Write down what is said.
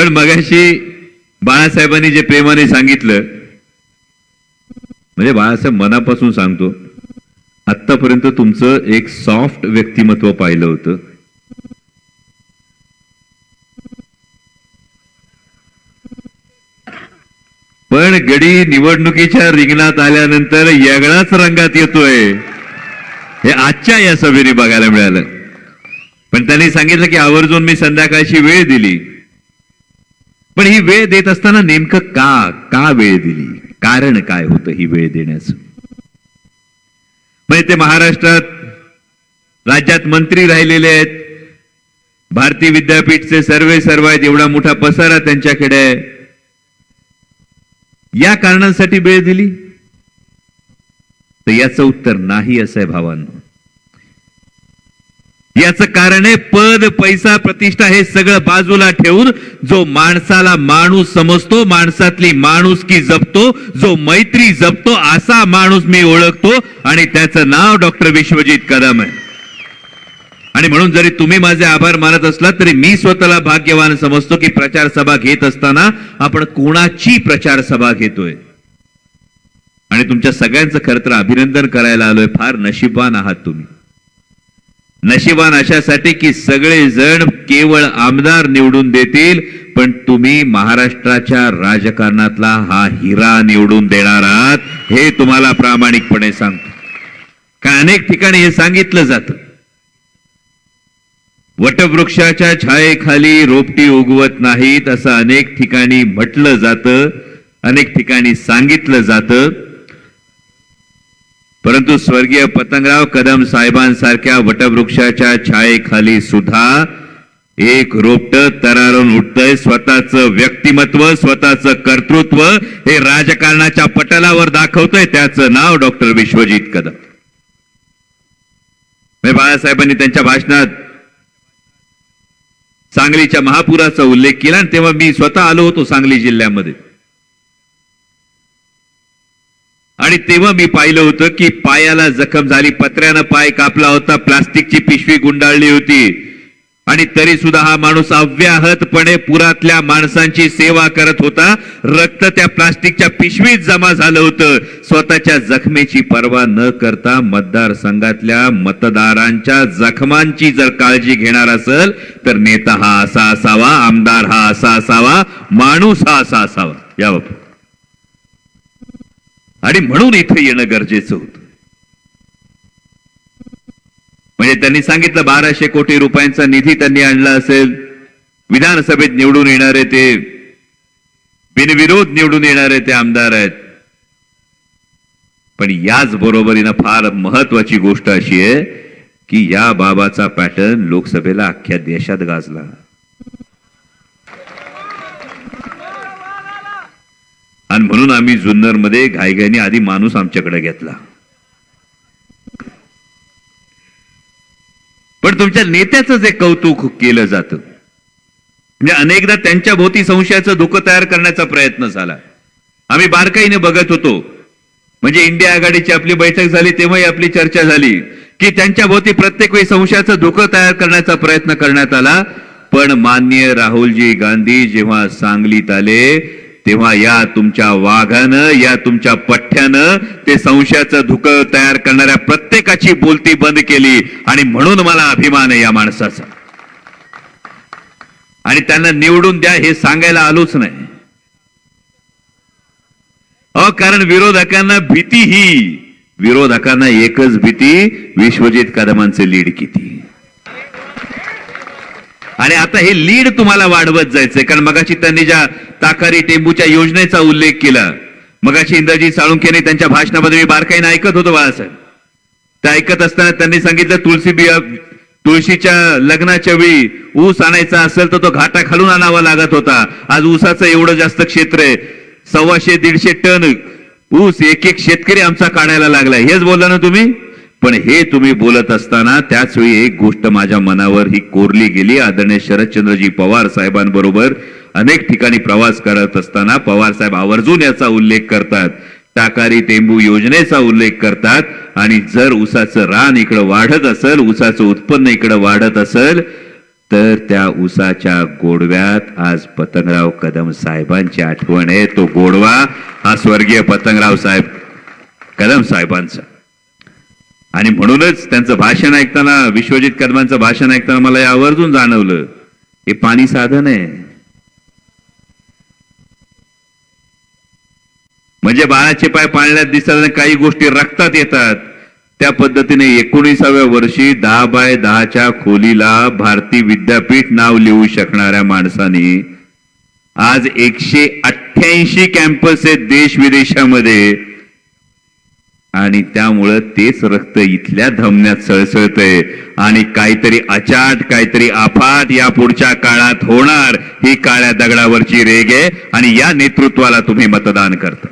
पण मगाशी बाळासाहेबांनी जे प्रेमाने सांगितलं म्हणजे बाळासाहेब मनापासून सांगतो आतापर्यंत तुमचं एक सॉफ्ट व्यक्तिमत्व पाहिलं होतं. पण गडी निवडणुकीच्या रिंगणात आल्यानंतर येगळाच रंगात येतोय. हे आजच्या या सभेने बघायला मिळालं. पण त्यांनी सांगितलं की आवर्जून मी संध्याकाळची वेळ दिली. पण ही वेळ देत असताना नेमकं का का वेळ दिली? कारण काय होतं ही वेळ देण्याचं? म्हणजे ते महाराष्ट्रात राज्यात मंत्री राहिलेले आहेत. भारतीय विद्यापीठचे सर्वे सर्व आहेत. एवढा मोठा पसारा त्यांच्याकडे आहे. या कारणांसाठी वेळ दिली? तर याचं उत्तर नाही असं आहे भावांनो. याचं कारण आहे पद पैसा प्रतिष्ठा हे सगळं बाजूला ठेवून जो माणसाला माणूस समजतो माणसातली माणुसकी जपतो जो मैत्री जपतो असा माणूस मी ओळखतो आणि त्याचं नाव डॉक्टर विश्वजित कदम आहे. आणि म्हणून जरी तुम्ही माझे आभार मानत असलात तरी मी स्वतःला भाग्यवान समजतो की प्रचार सभा घेत असताना आपण कोणाची प्रचार सभा घेतोय? आणि तुमच्या सगळ्यांचं खरं तर अभिनंदन करायला आलोय. फार नशीबवान आहात तुम्ही. नशिबान अशासाठी की सगळे जण केवळ आमदार निवडून देतील पण तुम्ही महाराष्ट्राच्या राजकारणातला हा हिरा निवडून देणार आहात हे तुम्हाला प्रामाणिकपणे सांगतो. का अनेक ठिकाणी हे सांगितलं जातं. वटवृक्षाच्या छायेखाली रोपटी उगवत नाहीत असं अनेक ठिकाणी म्हटलं जातं अनेक ठिकाणी सांगितलं जातं. परंतु स्वर्गीय पतंगराव कदम साहेबांसारख्या वटवृक्षाच्या छायेखाली सुद्धा एक रोपट तरारून उठतंय. स्वतःच व्यक्तिमत्व स्वतःच कर्तृत्व हे राजकारणाच्या पटलावर दाखवतंय. त्याचं नाव डॉक्टर विश्वजित कदम. म्हणजे बाळासाहेबांनी त्यांच्या भाषणात सांगलीच्या महापुराचा उल्लेख केला आणि तेव्हा मी स्वतः आलो होतो सांगली जिल्ह्यामध्ये. आणि तेव्हा मी पाहिलं होतं की पायाला जखम झाली. पत्र्यानं पाय कापला होता. प्लास्टिकची पिशवी गुंडाळली होती. आणि तरी सुद्धा हा माणूस अव्याहतपणे पुरातल्या माणसांची सेवा करत होता. रक्त त्या प्लास्टिकच्या पिशवीत जमा झालं होतं. स्वतःच्या जखमेची पर्वा न करता मतदारसंघातल्या मतदारांच्या जखमांची जर काळजी घेणार असेल तर नेता हा असा असावा आमदार हा असा असावा माणूस हा असा असावा. या बाबा आणि म्हणून इथे येणं गरजेचं होतं. म्हणजे त्यांनी सांगितलं बाराशे कोटी रुपयांचा निधी त्यांनी आणला असेल. विधानसभेत निवडून येणारे ते बिनविरोध निवडून येणारे ते आमदार आहेत. पण याच बरोबरीनं फार महत्वाची गोष्ट अशी आहे की या बाबाचा पॅटर्न लोकसभेला अख्ख्या देशात गाजला. आणि म्हणून आम्ही जुन्नरमध्ये घाईघाईने आधी माणूस आमच्याकडे घेतला. पण तुमच्या नेत्याचं जे कौतुक केलं जातं. म्हणजे अनेकदा त्यांच्या भोवती संशयाचं धोकं तयार करण्याचा प्रयत्न झाला. आम्ही बारकाईने बघत होतो. म्हणजे इंडिया आघाडीची आपली बैठक झाली तेव्हाही आपली चर्चा झाली की त्यांच्या भोवती प्रत्येक वेळी संशयाचं धोकं तयार करण्याचा प्रयत्न करण्यात आला. पण माननीय राहुलजी गांधी जेव्हा सांगलीत आले तेव्हा या तुमच्या वाघानं या तुमच्या पठ्ठ्यानं ते संशयाचं धुकं तयार करणाऱ्या प्रत्येकाची बोलती बंद केली. आणि म्हणून मला अभिमान आहे या माणसाचा. आणि त्यांना निवडून द्या हे सांगायला आलोच नाही. अ कारण विरोधकांना भीती ही. विरोधकांना एकच भीती विश्वजित कदमांचे लीड किती? आणि आता हे लीड तुम्हाला वाढवत जायचंय. कारण मगाशी त्यांनी ज्या ताकारी टेंबूच्या योजनेचा उल्लेख केला मगाशी इंद्रजी साळुंखेने त्यांच्या भाषणामध्ये मी बारकाईने ऐकत होतो बाळासाहेब. ते ऐकत असताना त्यांनी सांगितलं तुळशी बिया तुळशीच्या लग्नाच्या वेळी ऊस आणायचा असेल तर तो घाटा खालून आणावा लागत होता. आज ऊसाचं एवढं जास्त क्षेत्र आहे. सव्वाशे दीडशे टन ऊस एक एक शेतकरी आमचा काढायला लागलाय. हेच बोलला ना तुम्ही? पण हे तुम्ही बोलत असताना त्याच वेळी एक गोष्ट माझ्या मनावर ही कोरली गेली. आदरणीय शरदचंद्रजी पवार साहेबांबरोबर अनेक ठिकाणी प्रवास करत असताना पवार साहेब आवर्जून याचा उल्लेख करतात. टाकारी टेंबू योजनेचा उल्लेख करतात. आणि जर उसाचं रान इकडं वाढत असेल उसाचं उत्पन्न इकडं वाढत असेल तर त्या उसाच्या गोडव्यात आज पतंगराव कदम साहेबांची आठवण आहे. तो गोडवा हा स्वर्गीय पतंगराव साहेब कदम साहेबांचा. आणि म्हणूनच त्यांचं भाषण ऐकताना विश्वजित कदमांचं भाषण ऐकताना मला हे आवर्जून जाणवलं हे पाणी साधन आहे. म्हणजे बाळाचे पाय पाळण्यात दिसतात काही गोष्टी रक्तात येतात. त्या पद्धतीने एकोणीसाव्या वर्षी दहा बाय दहाच्या खोलीला भारती विद्यापीठ नाव लिहू शकणाऱ्या माणसाने आज एकशे अठ्ठ्याऐंशी कॅम्पस आहेत देश विदेशामध्ये आणि त्यामुळं तेच रक्त इथल्या धमन्यात सळसळतंय. आणि काहीतरी अचाट काहीतरी अफाट या पुढच्या काळात होणार. ही काळ्या दगडावरची रेग आहे आणि या नेतृत्वाला तुम्ही मतदान करता.